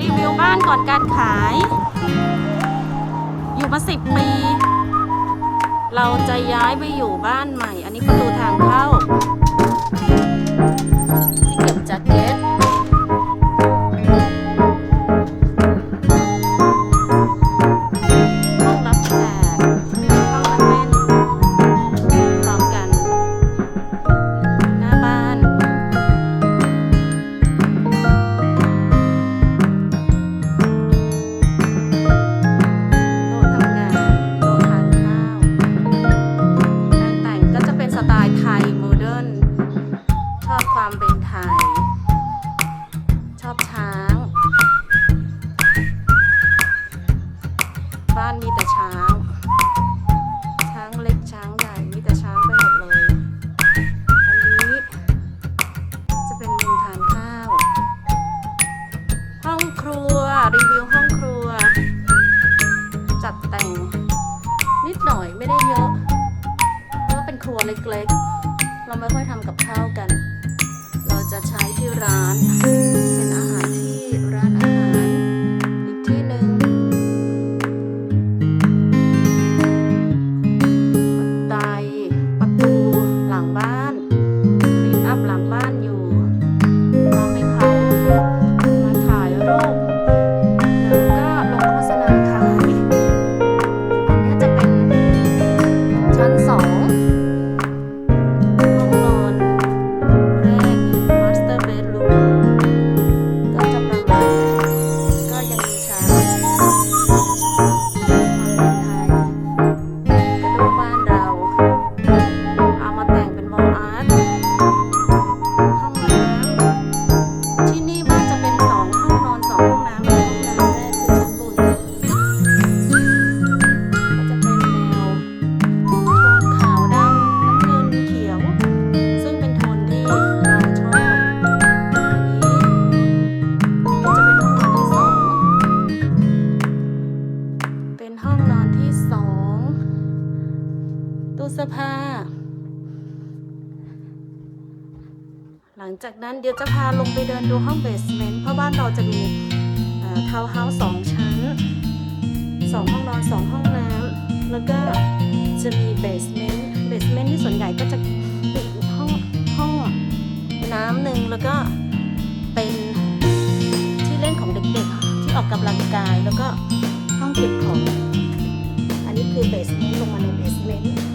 รีวิวบ้านก่อนการขาย อยู่มาสิบปี เราจะย้ายไปอยู่บ้านใหม่ อันนี้ประตูทางเข้า เล็กๆ เราไม่ค่อยทำกับข้าวกัน เราจะใช้ที่ร้าน ที่สองตู้เสื้อผ้า หลังจากนั้นเดี๋ยวจะพาลงไปเดินดูห้องเบสเมนต์เพราะบ้านเราจะมีทาวน์เฮาส์สองชั้นสองห้องนอนสองห้องน้ำแล้วก็จะมีเบสเมนต์เบสเมนต์ที่ส่วนใหญ่ก็จะมีห้องห้องน้ำหนึ่งแล้วก็เป็นที่เล่นของเด็กๆที่ออกกำลังกายแล้วก็ห้องเก็บของ manipis. Ilong manipis. May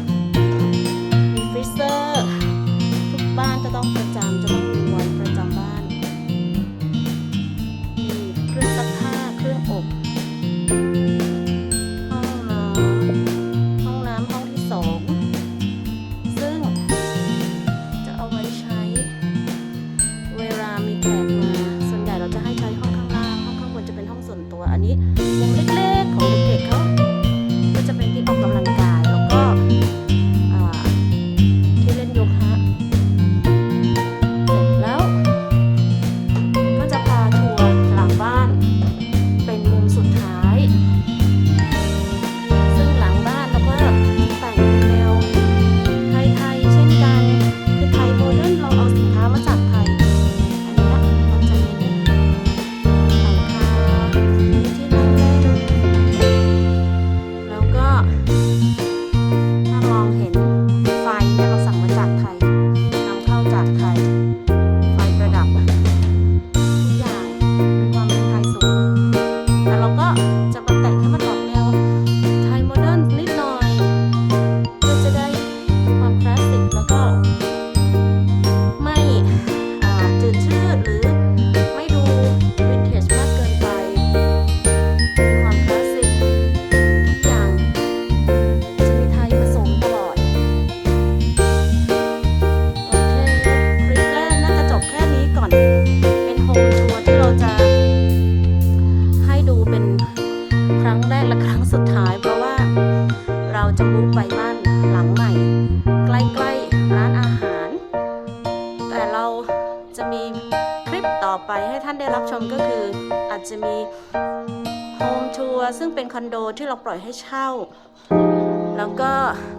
ีคลิปต่อไปให้ท่านได้รับชมก็คือ อาจจะมีโฮมทัวร์ซึ่งเป็นคอนโดที่เราปล่อยให้เช่า แล้วก็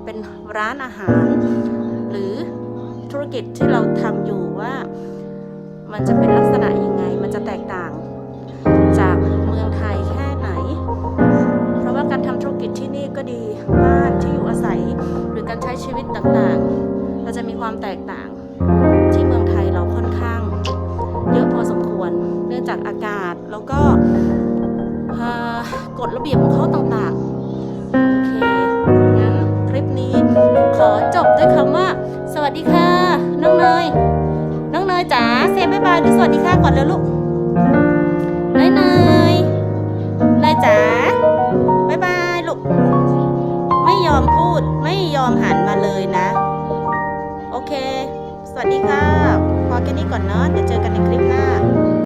เป็นร้านอาหาร หรือธุรกิจที่เราทำอยู่ว่า มันจะเป็นลักษณะยังไง มันจะแตกต่างจากายดูสวัสดีค่ะก่อนเลยลูกเนยเนยเนยจ๋าบายบายลูก ไม่ยอมพูดไม่ยอมหันมาเลยนะ โอเค สวัสดีค่ะ พอแค่นี้ก่อนเนาะ